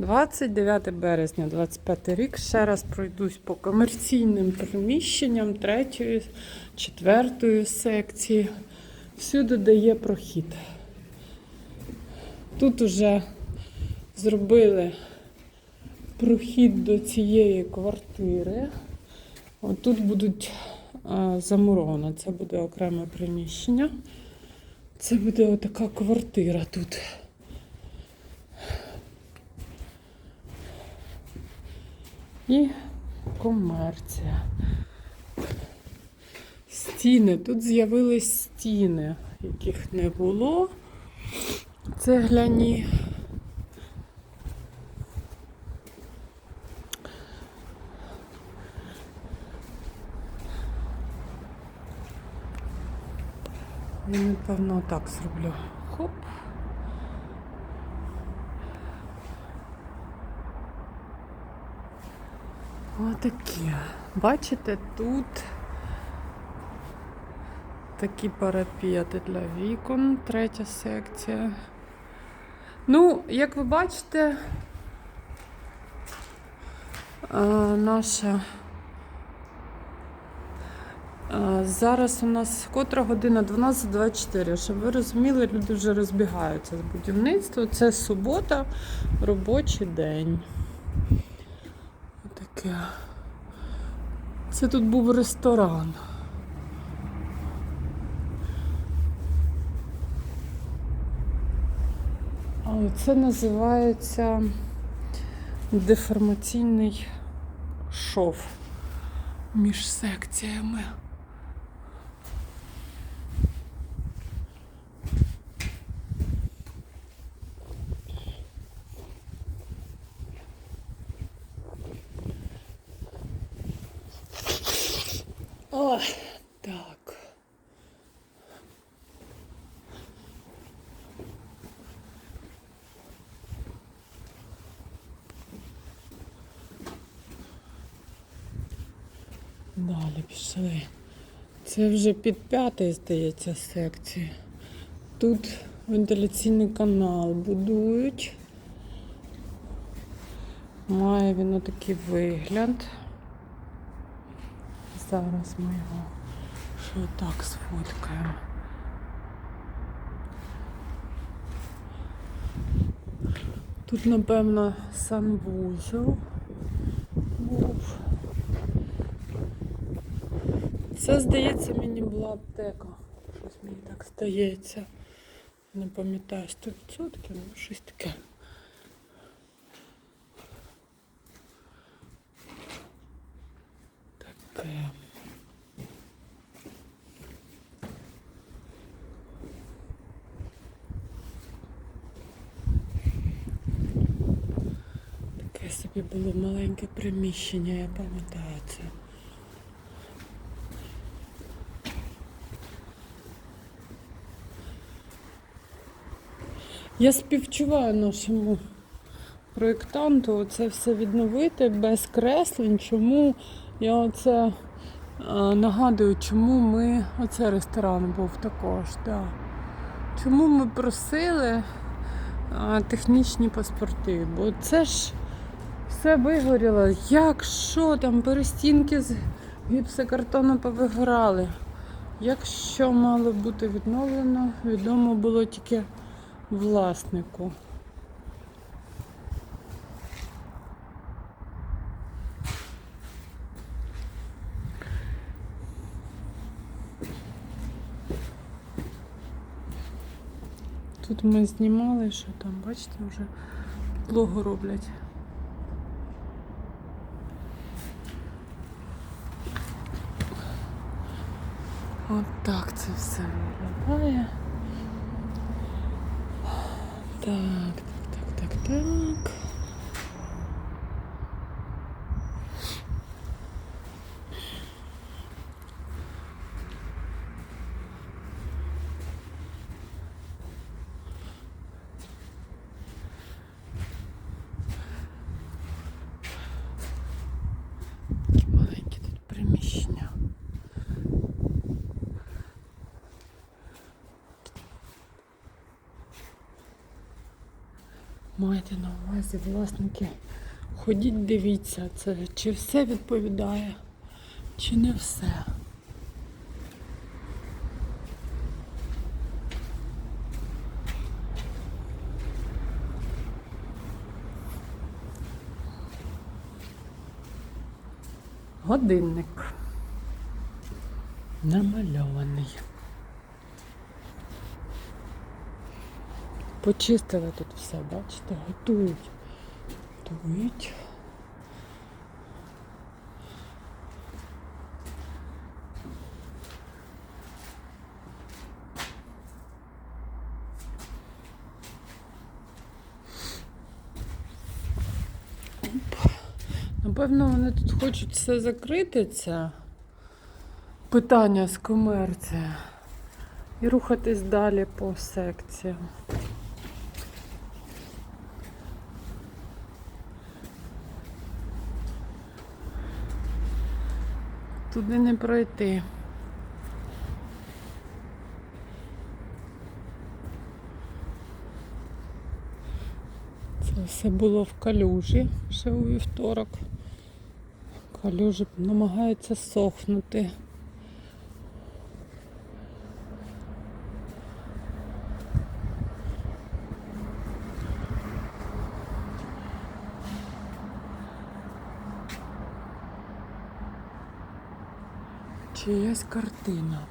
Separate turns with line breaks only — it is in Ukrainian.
29 березня, 25 рік. Ще раз пройдусь по комерційним приміщенням третьої, четвертої секції. Всюди де є прохід. Тут уже зробили прохід до цієї квартири. Тут будуть а, замуровано. Це буде окреме приміщення. Це буде отака квартира тут. І комерція. Стіни. Тут з'явились стіни, яких не було. Цегляні. Я, напевно, так зроблю. Хоп. Отакі. Бачите, тут такі парапети для вікон, третя секція. Ну, як ви бачите, наша зараз у нас котра година 12.24. Щоб ви розуміли, люди вже розбігаються з будівництва. Це субота, робочий день. Таке. Це тут був ресторан. А це називається деформаційний шов між секціями. Так. Далі пішли. Це вже під п'ятий, здається, секції. Тут вентиляційний канал будують. Має він отакий вигляд. Зараз ми його ще так сфоткаємо. Тут, напевно, санвузол був. Це, здається, мені була аптека. Щось мені так здається. Не пам'ятаю 100%, ну щось. Таке. Собі було маленьке приміщення, я пам'ятаю це. Я співчуваю нашому проєктанту це все відновити без креслень. Чому я оце а, нагадую, чому ми оце ресторан був також. Да. Чому ми просили а, технічні паспорти? Бо це ж все вигоріло. Як що там перестінки з гіпсокартону повигорали? Якщо мало бути відновлено, відомо було тільки власнику. Тут ми знімали, що там, бачите, вже підлогу роблять. От так це все виглядає. Так, так, так, так, так. Такі маленькі тут приміщення. Майте на увазі, власники. Ходіть, дивіться, це чи все відповідає, чи не все. Годинник намальований. Почистили тут все, бачите, готують. Готують. Напевно, вони тут хочуть все закрити, це питання з комерції. І рухатись далі по секціям. Туди не пройти. Це все було в калюжі ще у вівторок. Калюжі намагаються сохнути. Чиясь картина.